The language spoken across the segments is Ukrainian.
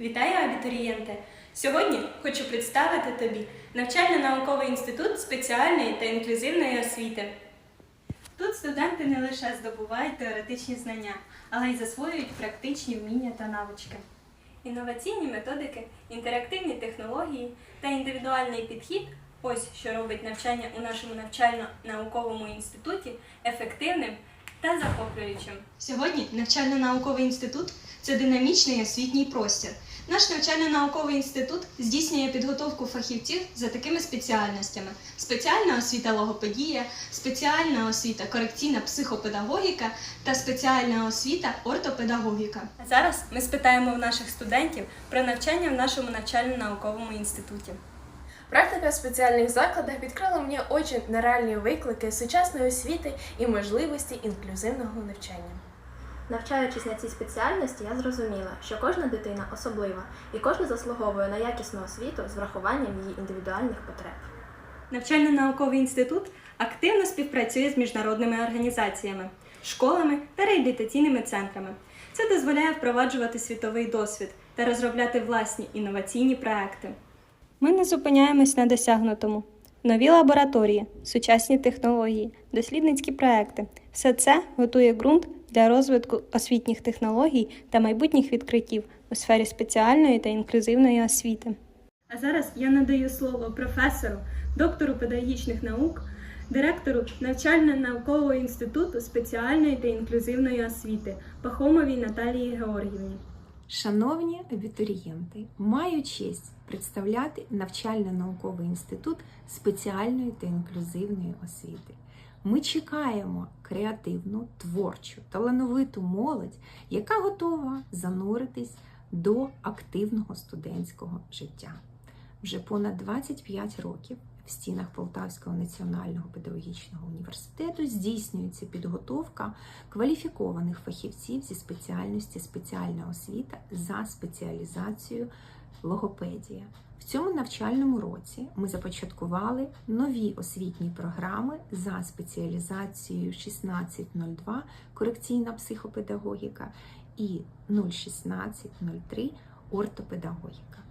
Вітаю, абітурієнте! Сьогодні хочу представити тобі навчально-науковий інститут спеціальної та інклюзивної освіти. Тут студенти не лише здобувають теоретичні знання, але й засвоюють практичні вміння та навички. Інноваційні методики, інтерактивні технології та індивідуальний підхід ось що робить навчання у нашому навчально-науковому інституті ефективним та захоплюючим. Сьогодні навчально-науковий інститут це динамічний освітній простір. Наш навчально-науковий інститут здійснює підготовку фахівців за такими спеціальностями: спеціальна освіта логопедія, спеціальна освіта корекційна психопедагогіка та спеціальна освіта ортопедагогіка. А зараз ми спитаємо в наших студентів про навчання в нашому навчально-науковому інституті. Практика в спеціальних закладах відкрила мені очі на реальні виклики сучасної освіти і можливості інклюзивного навчання. Навчаючись на цій спеціальності, я зрозуміла, що кожна дитина особлива і кожна заслуговує на якісну освіту з врахуванням її індивідуальних потреб. Навчально-науковий інститут активно співпрацює з міжнародними організаціями, школами та реабілітаційними центрами. Це дозволяє впроваджувати світовий досвід та розробляти власні інноваційні проекти. Ми не зупиняємось на досягнутому. Нові лабораторії, сучасні технології, дослідницькі проекти все це готує ґрунт для розвитку освітніх технологій та майбутніх відкриттів у сфері спеціальної та інклюзивної освіти. А зараз я надаю слово професору, доктору педагогічних наук, директору навчально-наукового інституту спеціальної та інклюзивної освіти Пахомовій Наталії Георгіївні. Шановні абітурієнти, маю честь представляти навчально-науковий інститут спеціальної та інклюзивної освіти. Ми чекаємо креативну, творчу, талановиту молодь, яка готова зануритись до активного студентського життя. Вже понад 25 років в стінах Полтавського національного педагогічного університету здійснюється підготовка кваліфікованих фахівців зі спеціальності спеціальна освіта за спеціалізацією логопедія. В цьому навчальному році ми започаткували нові освітні програми за спеціалізацією 1602 корекційна психопедагогіка і 01603 ортопедагогіка.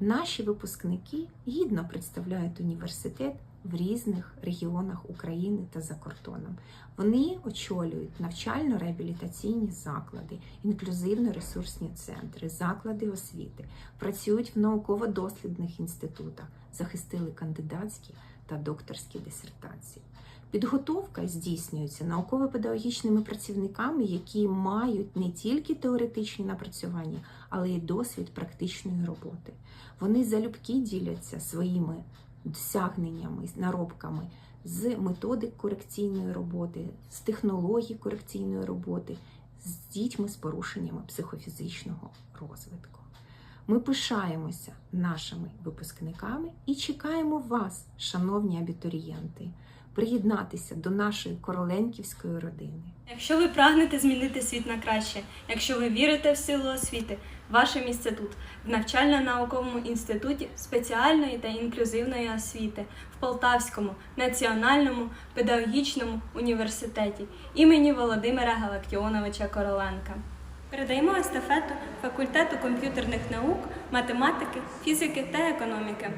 Наші випускники гідно представляють університет в різних регіонах України та за кордоном. Вони очолюють навчально-реабілітаційні заклади, інклюзивно-ресурсні центри, заклади освіти, працюють в науково-дослідних інститутах, захистили кандидатські та докторські дисертації. Підготовка здійснюється науково-педагогічними працівниками, які мають не тільки теоретичні напрацювання, але й досвід практичної роботи. Вони залюбки діляться своїми досягненнями, наробками з методик корекційної роботи, з технологій корекційної роботи, з дітьми з порушеннями психофізичного розвитку. Ми пишаємося нашими випускниками і чекаємо вас, шановні абітурієнти, приєднатися до нашої короленківської родини. Якщо ви прагнете змінити світ на краще, якщо ви вірите в силу освіти, ваше місце тут, в навчально-науковому інституті спеціальної та інклюзивної освіти в Полтавському національному педагогічному університеті імені Володимира Галактіоновича Короленка. Передаємо естафету факультету комп'ютерних наук, математики, фізики та економіки.